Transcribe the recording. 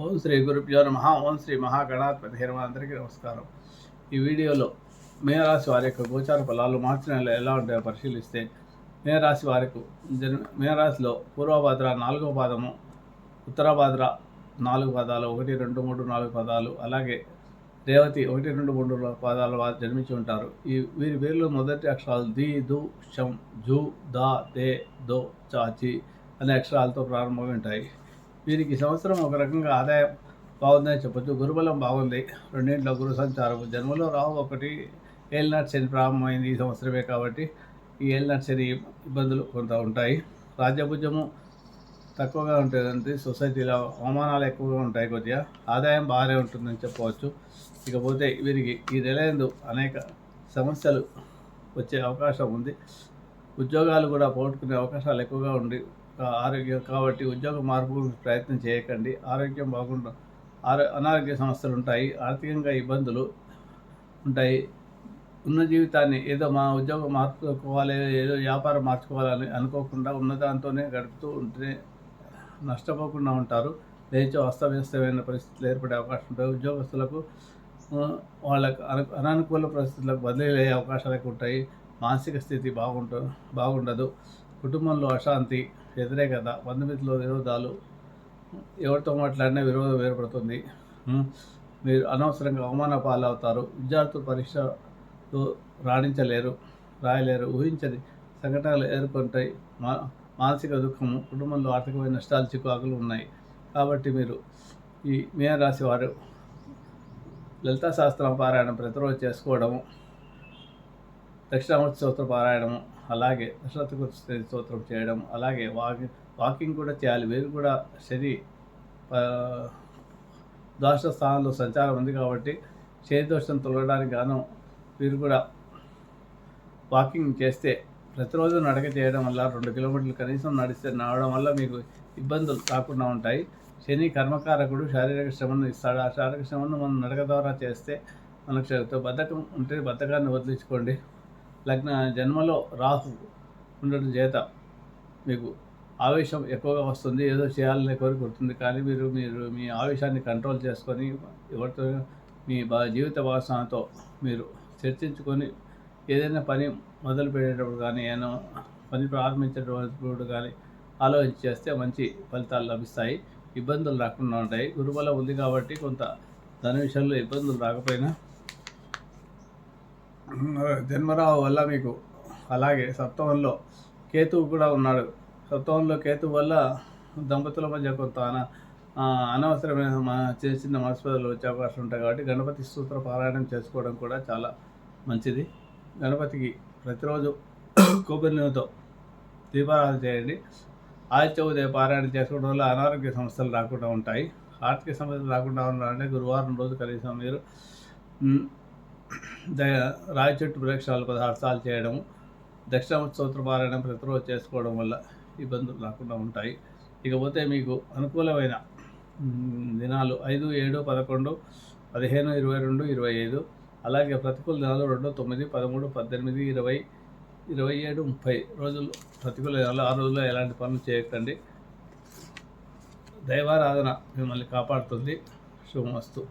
ఓం శ్రీ గురుభ్యో నమ. ఓం శ్రీ మహాగణాధిపతి నమ అందరికీ నమస్కారం. ఈ వీడియోలో మేనరాశి వారి యొక్క గోచార ఫలాలు మార్చి నెలలో ఎలా ఉంటాయో పరిశీలిస్తే మేనరాశి వారికి జన్మ మేనరాశిలో పూర్వభాద్ర నాలుగవ పాదము ఉత్తరభాద్ర నాలుగు పదాలు ఒకటి రెండు మూడు నాలుగు పదాలు అలాగే రేవతి ఒకటి రెండు మూడు పదాలు వారు జన్మించి ఉంటారు. ఈ వీరి పేర్లు మొదటి అక్షరాలు ది దు షం జు దా దే దో చాచి అనే అక్షరాలతో ప్రారంభమై ఉంటాయి. వీరికి సంవత్సరం ఒక రకంగా ఆదాయం బాగుందని చెప్పొచ్చు. గురుబలం బాగుంది. రెండింటిలో గురు సంచారం జన్మలో రావు ఒకటి ఏలినాటి శని ప్రారంభమైంది ఈ సంవత్సరమే కాబట్టి ఈ ఏలినాటి శని ఇబ్బందులు కొంత ఉంటాయి. రాజ్యభుజము తక్కువగా ఉంటుంది సొసైటీలో అవమానాలు ఎక్కువగా ఉంటాయి కొద్దిగా. ఆదాయం బాగానే ఉంటుందని చెప్పవచ్చు. ఇకపోతే వీరికి ఈ నెలందు అనేక సమస్యలు వచ్చే అవకాశం ఉంది. ఉద్యోగాలు కూడా పోగొట్టుకునే అవకాశాలు ఎక్కువగా ఉండి ఆరోగ్యం కాబట్టి ఉద్యోగ మార్పు ప్రయత్నం చేయకండి. ఆరోగ్యం బాగుండ ఆరో అనారోగ్య సమస్యలు ఉంటాయి ఆర్థికంగా ఇబ్బందులు ఉంటాయి. ఉన్న జీవితాన్ని ఏదో మా ఉద్యోగం మార్చుకోవాలి ఏదో వ్యాపారం మార్చుకోవాలని అనుకోకుండా ఉన్న దాంతోనే గడుపుతూ ఉంటే నష్టపోకుండా ఉంటారు. లేచో అస్తవ్యస్తమైన పరిస్థితులు ఏర్పడే అవకాశం ఉంటాయి. ఉద్యోగస్తులకు వాళ్ళకు అను అనానుకూల పరిస్థితులకు బదిలీ అయ్యే అవకాశాలు ఉంటాయి. మానసిక స్థితి బాగుంటు బాగుండదు. కుటుంబంలో అశాంతి వ్యతిరేకత బంధుమిత్రులు విరోధాలు ఎవరితో మాట్లాడినా విరోధం ఏర్పడుతుంది. మీరు అనవసరంగా అవమాన పాలవుతారు. విద్యార్థులు పరీక్షలు రాణించలేరు రాయలేరు ఊహించని సంఘటనలు ఎదుర్కొంటాయి మా మానసిక దుఃఖము కుటుంబంలో ఆర్థికమైన నష్టాలు చికాకులు ఉన్నాయి. కాబట్టి మీరు ఈ మేన రాశి వారు లలితా శాస్త్రం పారాయణం ప్రతిరోజు చేసుకోవడము దక్షిణామూర్తి స్తోత్ర పారాయణము అలాగే దశరథకు స్తోత్రం చేయడం అలాగే వాకింగ్ వాకింగ్ కూడా చేయాలి. వీరు కూడా శని దోష స్థానంలో సంచారం ఉంది కాబట్టి శని దోషం తొలగడానికి గాను వీరు కూడా వాకింగ్ చేస్తే ప్రతిరోజు నడక చేయడం వల్ల రెండు కిలోమీటర్లు కనీసం నడిస్తే నడవడం వల్ల మీకు ఇబ్బందులు కాకుండా ఉంటాయి. శని కర్మకారకుడు శారీరక శ్రమను ఇస్తాడు. ఆ శారీరక శ్రమను మనం నడక ద్వారా చేస్తే మనకు బద్ధకం ఉంటే బద్ధకాన్ని వదిలించుకోండి. లగ్న జన్మలో రాహు ఉండడం చేత మీకు ఆవేశం ఎక్కువగా వస్తుంది. ఏదో చేయాలనే కోరిక ఉంటుంది. కానీ మీరు మీరు మీ ఆవేశాన్ని కంట్రోల్ చేసుకొని ఎవరితో మీ బా జీవిత భాగస్వామితో మీరు చర్చించుకొని ఏదైనా పని మొదలు పెట్టేటప్పుడు కానీ ఏదైనా పని ప్రారంభించేటప్పుడు కానీ ఆలోచించి చేస్తే మంచి ఫలితాలు లభిస్తాయి. ఇబ్బందులు రాకుండా ఉంటాయి. గురుబలం ఉంది కాబట్టి కొంత ధన విషయంలో ఇబ్బందులు రాకపోయినా జన్మరావు వల్ల మీకు అలాగే సప్తమంలో కేతువు కూడా ఉన్నాడు. సప్తమంలో కేతువు వల్ల దంపతుల మధ్య కొంత అన అనవసరమైన చిన్న చిన్న మనస్పదలు వచ్చే అవకాశం ఉంటాయి కాబట్టి గణపతి సూత్ర పారాయణం చేసుకోవడం కూడా చాలా మంచిది. గణపతికి ప్రతిరోజు కొబ్బరి నూనెతో దీపారాధన చేయండి. ఆదిత్య ఉదయ పారాయణ చేసుకోవడం వల్ల అనారోగ్య సమస్యలు రాకుండా ఉంటాయి. ఆర్థిక సమస్యలు రాకుండా ఉండాలంటే గురువారం రోజు కనీసం మీరు రాయి చెట్టు వృక్షాలు పదహారు సార్లు చేయడము దక్షిణ స్తోత్ర పారాయణం ప్రతిరోజు చేసుకోవడం వల్ల ఇబ్బందులు రాకుండా ఉంటాయి. ఇకపోతే మీకు అనుకూలమైన దినాలు ఐదు ఏడు పదకొండు పదిహేను ఇరవై రెండు ఇరవై ఐదు అలాగే ప్రతికూల దినాలు రెండు తొమ్మిది పదమూడు పద్దెనిమిది ఇరవై ఇరవై ఏడు ముప్పై రోజులు ప్రతికూల దినాలు ఆ రోజుల్లో ఎలాంటి పనులు చేయకండి. దైవారాధన మిమ్మల్ని కాపాడుతుంది. శుభమస్తు.